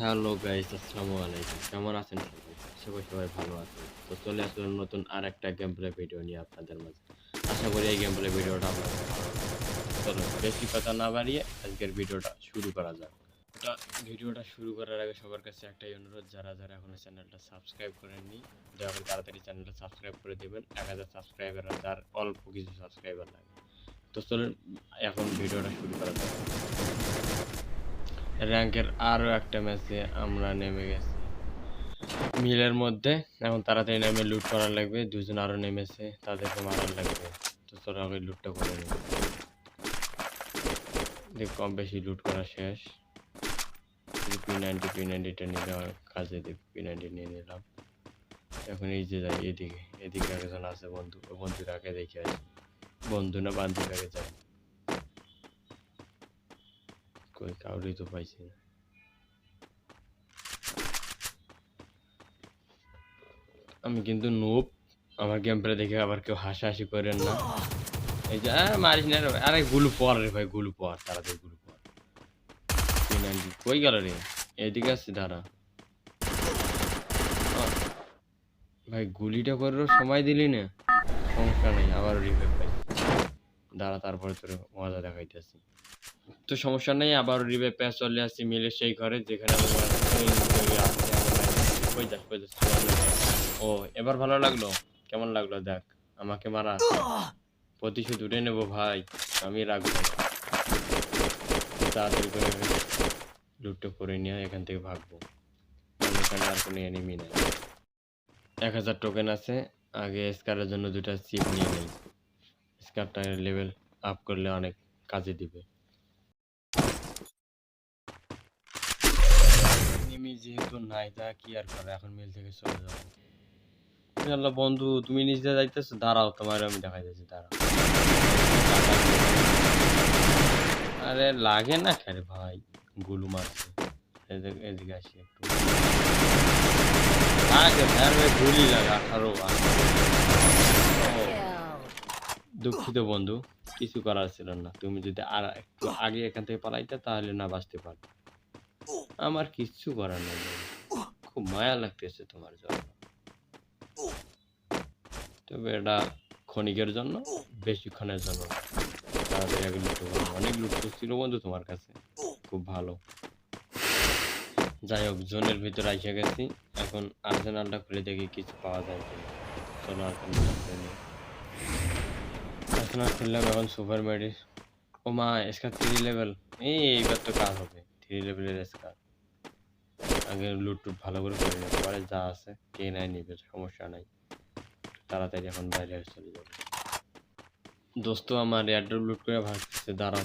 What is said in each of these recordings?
Hello guys আসসালামু আলাইকুম। কেমন আছেন সবাই? সবাই সবাই ভালো আছেন। তো চলে আসলাম নতুন আর একটা গেম প্লে ভিডিও নিয়ে আপনাদের মাঝে। আশা করি এই গেম প্লে ভিডিওটা আপনাদের। চলো বেশি কথা না বাড়িয়ে আজকের ভিডিওটা শুরু করা যাক। ওটা ভিডিওটা শুরু করার আগে সবার কাছে একটাই অনুরোধ, যারা যারা এখনও চ্যানেলটা সাবস্ক্রাইব করেননি, দয়া করে তাড়াতাড়ি চ্যানেলটা সাবস্ক্রাইব করে দেবেন। এক হাজার সাবস্ক্রাইবার যার অল্প কিছু সাবস্ক্রাইবার লাগে। তো চলুন, এখন ভিডিওটা শুরু করা যাক। র্যাঙ্কের আরও একটা ম্যাচে আমরা নেমে গেছি। মিলের মধ্যে এখন তাড়াতাড়ি নেমে লুট করার লাগবে, দুজন আরও নেমেছে, তাদেরকে মারার লাগবে। তো আগে লুটটা করে নেব কম বেশি লুট করা শেষ। পি নাইনটি পি নাইনটিটা নিলে কাজে দেখ পি নাইনটি নিয়ে নিলাম। এখন এই যে যাই, এদিকে এদিকে একজন আছে বন্ধু, বন্ধুর আগে দেখে আসি। বন্ধু না বান্ধবীর আগে যাই। কই কাউরি তো পাইছি। না আমি কিন্তু নোপ আমার গেম প্লে দেখে আবার কেউ হাসাহাসি করেন না। এই যে মারিস না আরে, গুলু পর রে ভাই, গুলু পর তাড়াতাড়ি গুলু পর। কই গেল রে? এদিকে আসছে, দাঁড়া। ভাই, গুলিটা করার সময় দিলি না? সমস্যা নেই আবার রিভাইভ পাই দাঁড়া, তারপরে তোর মজা দেখাইতেছি। তো সমস্যা নেই, আবার রিভাইভ পেয়ে চলে আসছি মিলে সেই ঘরে, যেখানে। ও, এবার ভালো লাগল? কেমন লাগল? দেখ, আমাকে মারা। প্রতিশোধ উঠে নেব, ভাই। আমি রাখব। তাড়াতাড়ি করে লুটটা করে নিয়ে এখান থেকে ভাগবো। এখানে আর কোনো এনিমি নাই। এক হাজার টোকেন আছে। আগে স্কারের জন্য দুটা চিপ নিয়ে নেই। স্কারটা লেভেল আপ করলে অনেক কাজে দিবে। এনিমি যেহেতু নাই, তা কি আর করে? এখন মিল থেকে চলে যাব আল্লাহ বন্ধু, তুমি নিজে যাইতেছো? দাঁড়াও, তোমার আমি দেখাই দিচ্ছি দাঁড়াও। আরে লাগে না খেলে ভাই? গুলু মারছে। এদিকে আসি একটু। আগে ভাই গুলি লাগে, আঠারো দুঃখিত বন্ধু, কিছু করার ছিল না। তুমি যদি আর একটু আগে এখান থেকে পালাইতে, তাহলে না বাঁচতে পারতে আমার কিচ্ছু করার নেই খুব মায়া লাগতেছে তোমার জন্য। তবে এটা ক্ষণিকের জন্য, বেশিক্ষণের জন্য। অনেক লুট ছিল বন্ধু তোমার কাছে। খুব ভালো। যাই হোক, জোনের ভিতরে এসে গেছি। এখন আর্সেনালটা খুলে দেখি কিছু পাওয়া যায় কিনা। চলো আর্সেনাল আর্সেনাল খুললাম এখন সুপার মেডি ও মা স্কার থ্রি লেভেল এই, এইবার তো কাজ হবে। থ্রি লেভেলের স্কার আগে লুট ভালো করে করে নিতে পারে যা আছে কে নাই নিবে সমস্যা নাই। তাড়াতাড়ি এখন বাইরে চলে যাবে। দোস্ত আমার এয়ারড্রপ লুট করে ভাগতেছে দাঁড়াও।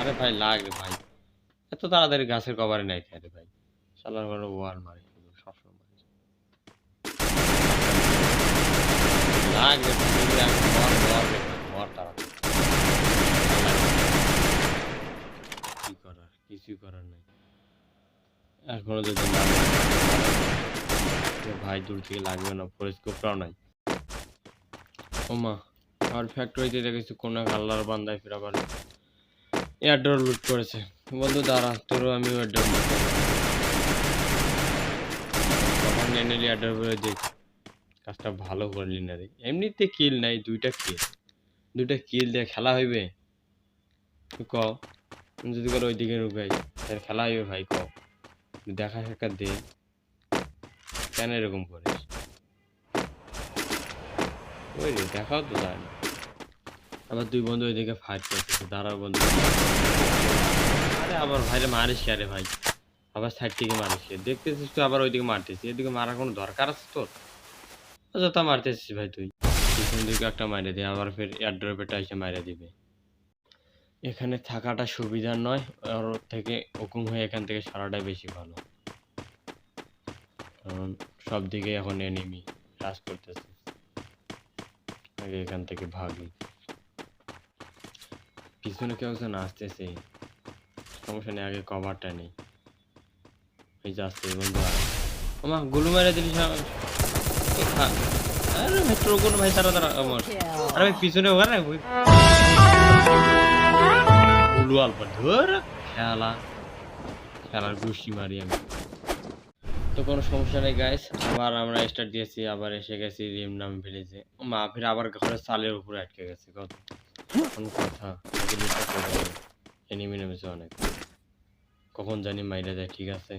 আরে ভাই লাগে ভাই। এত তাড়াতাড়ি গাছের কভারে নাই খেয়ে ভাই? শালার ঘরে ওয়াল মারি সবসময় মারি। লাগে ভাই, তুমি আগে মর মর মর তাড়াতাড়ি কি করার কিছুই করার নাই এখনও যদি ভাই দূর থেকে লাগবে না পরিস্কোপটাও নাই। ওমা, আর ফ্যাক্টরিতে দেখেছি কোন এক আল্লাহর বান্দায় ফের আবার এয়ারডোর লুট করেছে। বন্ধু, দাঁড়া, তোরও আমি এয়ারডোর লুট কখন নিয়ে নিলি এয়ারডোর করে দেখ কাজটা ভালো করলি না রে। এমনিতে কিল নাই, দুইটা কিল দুইটা কিল দিয়ে খেলা হইবে? ক যদি করে ওইদিকে রুকাই, তাহলে খেলা হইবে ভাই, ক। দেখা সাক্ষাৎ দে। কেন এরকম করিস? ওই রে, দেখাও তো যায় না। আবার দুই বন্ধু ওইদিকে ফাইট করতেছে, দাঁড়াও বন্ধু। আরে আবার ভাইরে মারিস কে রে ভাই? আবার সাইড থেকে মারিস দেখতেছিস তুই আবার ওইদিকে মারতেছিস এদিকে মারার কোনো দরকার আছে তোর? যথা মারতেছিস ভাই তুই। পিছন দিকে একটা মাইরে দিয়ে আবার ফের এয়ারড্রপেটা এসে মাইরে দিবে। এখানে থাকাটা সুবিধা নয় ওর থেকে হুকুম হয়ে এখান থেকে সরাটাই বেশি ভালো। কারণ সব দিকে এখন এনিমি রাজ করতেছে। আগে এখান থেকে ভাগি। পিছনে কেউ যেন আসতেছে। সমস্যা নেই আগে কভারটা নেই। এই যে আসছে বন্ধু আমা গুলু মেরে দিলি আরে ভাই তোর কোন ভাই তারা তারা আমার আরে ভাই পিছনে ওখানে ধর খেলা, খেলার মারি আমি। তো কোনো সমস্যা নেই গাইস আবার আমরা স্টার্ট দিয়েছি, আবার এসে গেছি রিম নাম মা আবার চালের উপরে আটকে গেছে, কত কোন কথা এনিমি নেমেছে অনেক। কখন জানি মাইরা যায়, ঠিক আছে?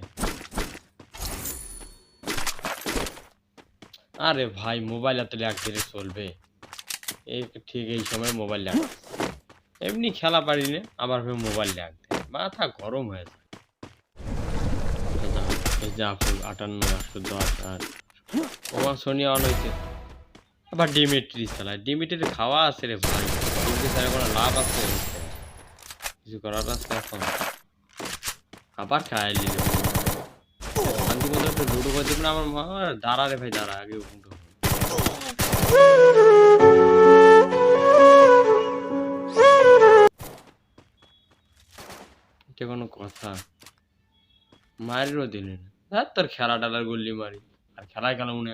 আরে ভাই মোবাইল এত দিলে চলবে। এই ঠিক এই সময় মোবাইল ল্যাগ এমনি খেলা পারি না আবার ফের মোবাইল দেয় মাথা গরম হয়ে যায়। আটান্ন একশো দশ আবার খাওয়া আছে রে ভাই। লাভ আছে? কিছু করার আবার মা দাঁড়া রে ভাই, দাঁড়া। আগে কথা। মায়েরও দিলেন হ্যাঁ তোর খেলা টেলার গুল্লি মারি। আর খেলায় খেলা মনে